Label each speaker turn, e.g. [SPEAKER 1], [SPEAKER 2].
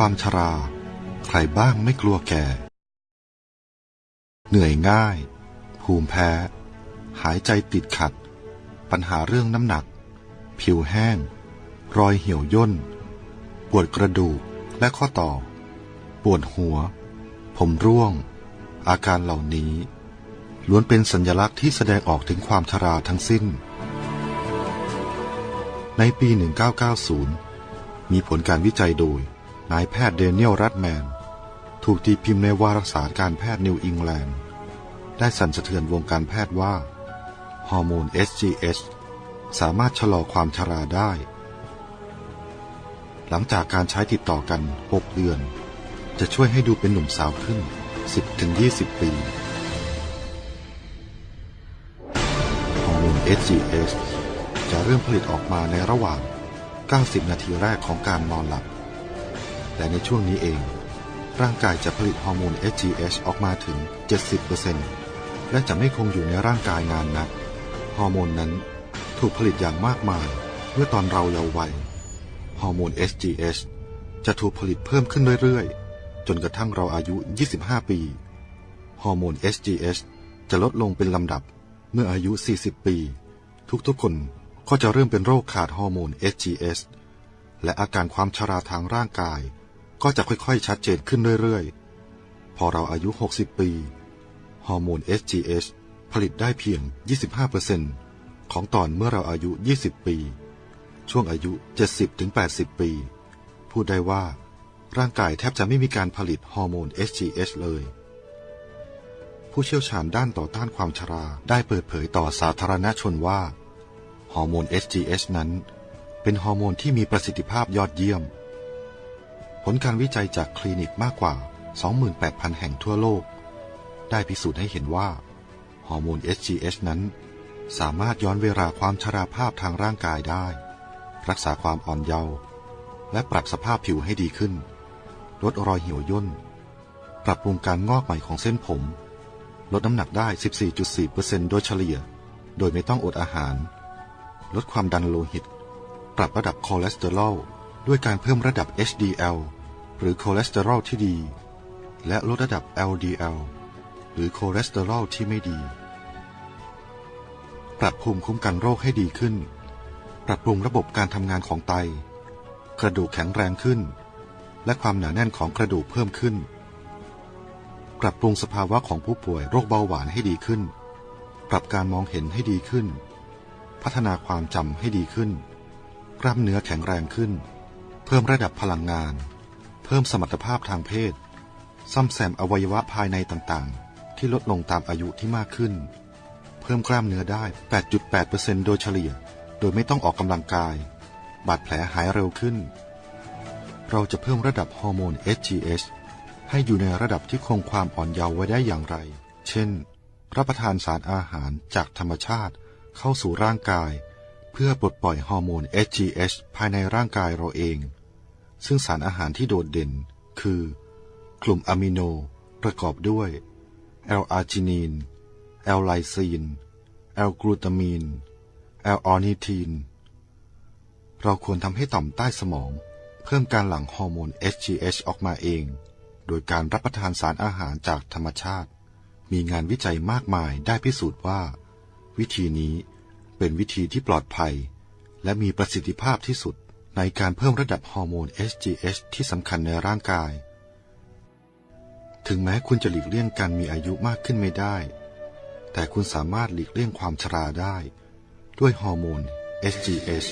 [SPEAKER 1] ความชรา ใครบ้างไม่กลัวแก่ เหนื่อยง่าย ภูมิแพ้ หายใจติดขัด ปัญหาเรื่องน้ำหนัก ผิวแห้ง รอยเหี่ยวย่น ปวดกระดูกและข้อต่อ ปวดหัว ผมร่วง อาการเหล่านี้ ล้วนเป็นสัญลักษณ์ที่แสดงออกถึงความชราทั้งสิ้น ในปี 1990 มีผลการวิจัยโดย นายแพทย์เดเนียลรัตแมน ถูกตีพิมพ์ในวารสารการแพทย์นิวอิงแลนด์ ได้สั่นสะเทือนวงการแพทย์ว่า ฮอร์โมน SGH สามารถชะลอความชราได้ หลังจากการใช้ติดต่อกัน 6 เดือน จะช่วยให้ดูเป็นหนุ่มสาวขึ้น 10-20 ปีฮอร์โมน SGH จะเริ่มผลิตออกมาในระหว่าง 90 นาทีแรกของการนอนหลับ และในช่วงนี้เอง ร่างกายจะผลิตฮอร์โมน SGH ออกมาถึง 70%และจะไม่คงอยู่ในร่างกายนานนัก ฮอร์โมนนั้นถูกผลิตอย่างมากมายเมื่อตอนเราเยาว์วัย ฮอร์โมน SGH จะถูกผลิตเพิ่มขึ้นเรื่อยๆ จนกระทั่งเราอายุ 25 ปี ฮอร์โมน SGH จะลดลงเป็นลำดับเมื่ออายุ 40 ปี ทุกๆ คนก็จะเริ่มเป็นโรคขาดฮอร์โมน SGH และอาการความชราทางร่างกาย ก็จะค่อยๆ ชัดเจนขึ้นเรื่อยๆ พอเราอายุ 60 ปี ฮอร์โมน SGH ผลิตได้เพียง 25%ของตอนเมื่อเราอายุ 20 ปี ช่วงอายุ 70-80 ปี พูดได้ว่า ร่างกายแทบจะไม่มีการผลิตฮอร์โมน SGH เลย ผู้เชี่ยวชาญด้านต่อต้านความชราได้เปิดเผยต่อสาธารณชนว่า ฮอร์โมน SGH นั้น เป็นฮอร์โมนที่มีประสิทธิภาพยอดเยี่ยม ผลการวิจัยจากคลินิกมากกว่า 28,000 แห่งทั่วโลก ได้พิสูจน์ให้เห็นว่า ฮอร์โมน SGH นั้น สามารถย้อนเวลาความชราภาพทางร่างกายได้ รักษาความอ่อนเยาว์และปรับสภาพผิวให้ดีขึ้น ลดรอยเหี่ยวย่น ปรับปรุงการงอกใหม่ของเส้นผม ลดน้ำหนักได้ 14.4%โดยเฉลี่ย โดยไม่ต้องอดอาหาร ลดความดันโลหิต ปรับระดับคอเลสเตอรอลด้วยการเพิ่มระดับ HDL หรือคอเลสเตอรอลที่ดี และลดระดับ LDL หรือคอเลสเตอรอลที่ไม่ดี ปรับภูมิคุ้มกันโรคให้ดีขึ้น ปรับปรุงระบบการทำงานของไต กระดูกแข็งแรงขึ้น และความหนาแน่นของกระดูกเพิ่มขึ้น ปรับปรุงสภาวะของผู้ป่วยโรคเบาหวานให้ดีขึ้น ปรับการมองเห็นให้ดีขึ้น พัฒนาความจำให้ดีขึ้น กล้ามเนื้อแข็งแรงขึ้น เพิ่มระดับพลังงาน เพิ่มสมรรถภาพทางเพศ ซ่อมแซมอวัยวะภายในต่างๆ ที่ลดลงตามอายุที่มากขึ้น เพิ่มกล้ามเนื้อได้ 8.8%โดยเฉลี่ย โดยไม่ต้องออกกำลังกาย บาดแผลหายเร็วขึ้น เราจะเพิ่มระดับฮอร์โมน HGH ให้อยู่ในระดับที่คงความอ่อนเยาว์ไว้ได้อย่างไร เช่น รับประทานสารอาหารจากธรรมชาติเข้าสู่ร่างกาย เพื่อปลดปล่อยฮอร์โมน HGH ภายในร่างกายเราเอง ซึ่งสารอาหารที่โดดเด่น คือกลุ่มอะมิโนประกอบด้วยแอลอาร์จินีนแอลไลซีนแอลกลูตามีนแอลออนิทีน เราควรทำให้ต่อมใต้สมอง เพิ่มการหลั่งฮอร์โมน HGH ออกมาเอง โดยการรับประทานสารอาหารจากธรรมชาติ มีงานวิจัยมากมายได้พิสูจน์ว่า วิธีนี้เป็นวิธีที่ปลอดภัย และมีประสิทธิภาพที่สุด ในการเพิ่มระดับฮอร์โมน SGH ที่สำคัญในร่างกาย ถึงแม้คุณจะหลีกเลี่ยงการมีอายุมากขึ้นไม่ได้ แต่คุณสามารถหลีกเลี่ยงความชราได้ ด้วยฮอร์โมน SGH